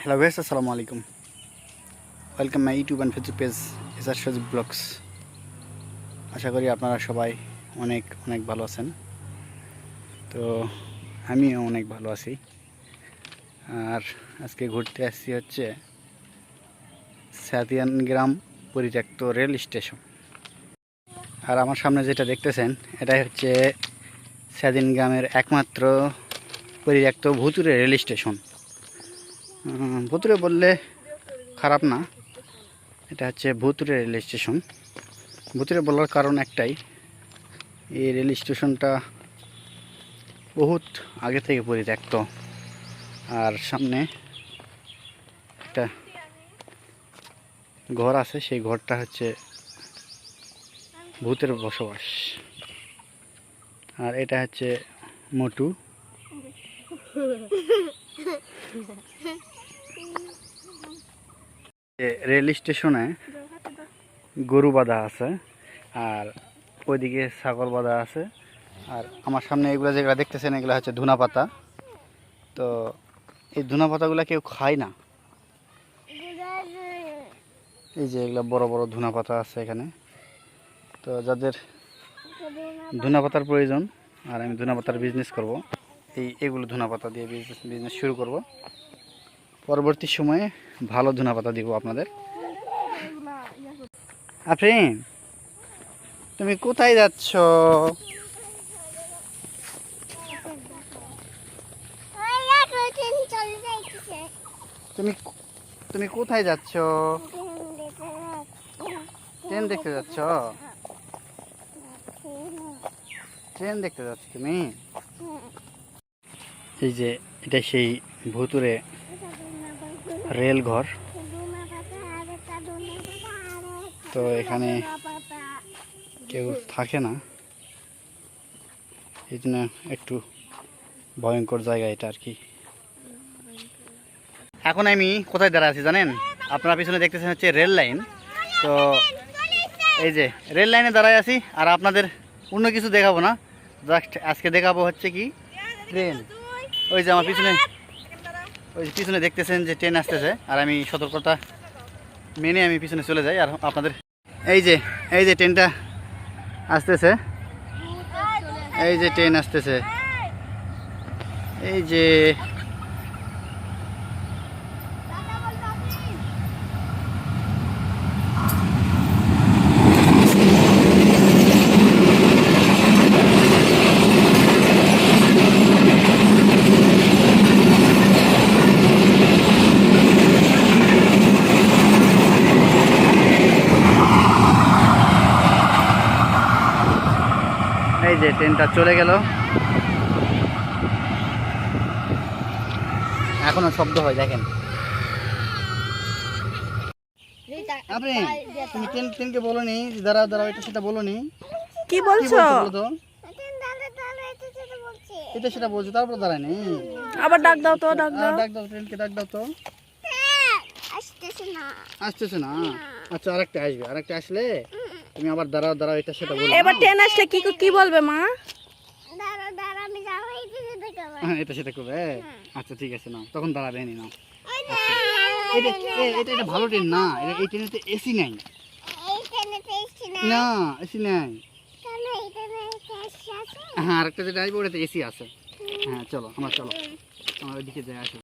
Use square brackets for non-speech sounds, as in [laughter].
Hello guys আসসালামু আলাইকুম welcome my YouTube and Facebook page SR Sajib vlogs আশা করি আপনারা সবাই অনেক অনেক ভালো আছেন। তো আমিও অনেক ভালো আছি। আর আজকে ঘুরতে আসছি হচ্ছে সাতিয়ান গ্রাম পরিত্যক্ত রেল স্টেশন। আর আমার সামনে যেটা দেখতেছেন, এটাই হচ্ছে স্বাধীন গ্রামের একমাত্র পরিত্যক্ত ভুতুরে রেল স্টেশন। ভুতুরে বললে খারাপ না। এটা হচ্ছে ভুতুরে রেল স্টেশন। ভুতুরে বলার কারণ একটাই, এই রেল স্টেশনটা বহুত আগে থেকে পরিত্যক্ত। আর সামনে একটা ঘর আছে, সেই ঘরটা হচ্ছে ভূতের বসবাস। আর এটা হচ্ছে মোটু। [laughs] রেল স্টেশনে গরু বাঁধা আছে আর ওইদিকে ছাগল বাঁধা আছে। আর আমার সামনে এগুলো যেগুলো দেখতেছেন, এগুলো হচ্ছে ধুনা পাতা। তো এই ধুনা পাতাগুলো কেউ খায় না? এই যে এগুলো বড় বড় ধুনা পাতা আছে এখানে। তো যাদের ধুনা পাতার প্রয়োজন, আর আমি ধুনা পাতার বিজনেস করব। এই এগুলো ধুনা পাতা দিয়ে বিজনেস শুরু করব। পরবর্তী সময়ে ভালো ধুনা পাতা দিব আপনাদের। আফরিন, তুমি কোথায় যাচ্ছ? তুমি তুমি কোথায় যাচ্ছ? ট্রেন দেখতে যাচ্ছ? ট্রেন দেখতে যাচ্ছ তুমি? এই যে, এটা সেই ভুতুরে রেল ঘর তো এখানে কেউ থাকে না। এই জন্য একটু ভয়ঙ্কর জায়গা এটা আর কি। এখন আমি কোথায় দাঁড়া আছি জানেন? আপনারা পিছনে দেখতেছেন হচ্ছে রেল লাইন। তো এই যে রেল লাইনে দাঁড়ায় আছি আর আপনাদের অন্য কিছু দেখাবো না। জাস্ট আজকে দেখাবো হচ্ছে কি? ট্রেন। ওই যে আমার পিছনে ওই যে পিছনে দেখতেছেন যে ট্রেন আসতেছে, আর আমি সতর্কতা মেনে আমি পিছনে চলে যাই, আর আপনাদের এই যে এই যে ট্রেনটা আসতেছে, এই যে ট্রেন আসতেছে, এই যে এই যে ট্রেনটা চলে গেল। এখনও শব্দ হয় দেখেন। আপনি তুমি ট্রেন ট্রেনকে বলো নি যে দাঁড়াও দাঁড়াও এটা সেটা বলো নি কি বলছো? বলছো বলো তো? এটা সেটা বলছো তারপর দাঁড়ায় নি আবার ডাক দাও তো ডাক দাও। ডাক দাও ট্রেনকে ডাক দাও তো। আসতেছে না? আচ্ছা আরেকটা আসবে আরেকটা আসলে? তুমি আবার দাঁড়াও দাঁড়াও এটা সেটা বলো। এবার ট্রেন আসলে কি কি বলবে মা? হ্যাঁ এটা সেটা করবে আচ্ছা ঠিক আছে নাও তখন দাঁড়াবে নি নাও এটা এ- এটা এটা ভালো ট্রেন না এটা- এই ট্রেনেতে এসি নাই। না এসি নাই। হ্যাঁ আরেকটা যেটা আসবে ওটাতে এসি আছে। হ্যাঁ চলো আমরা চলো। আমরা ওইদিকে যাই আসো।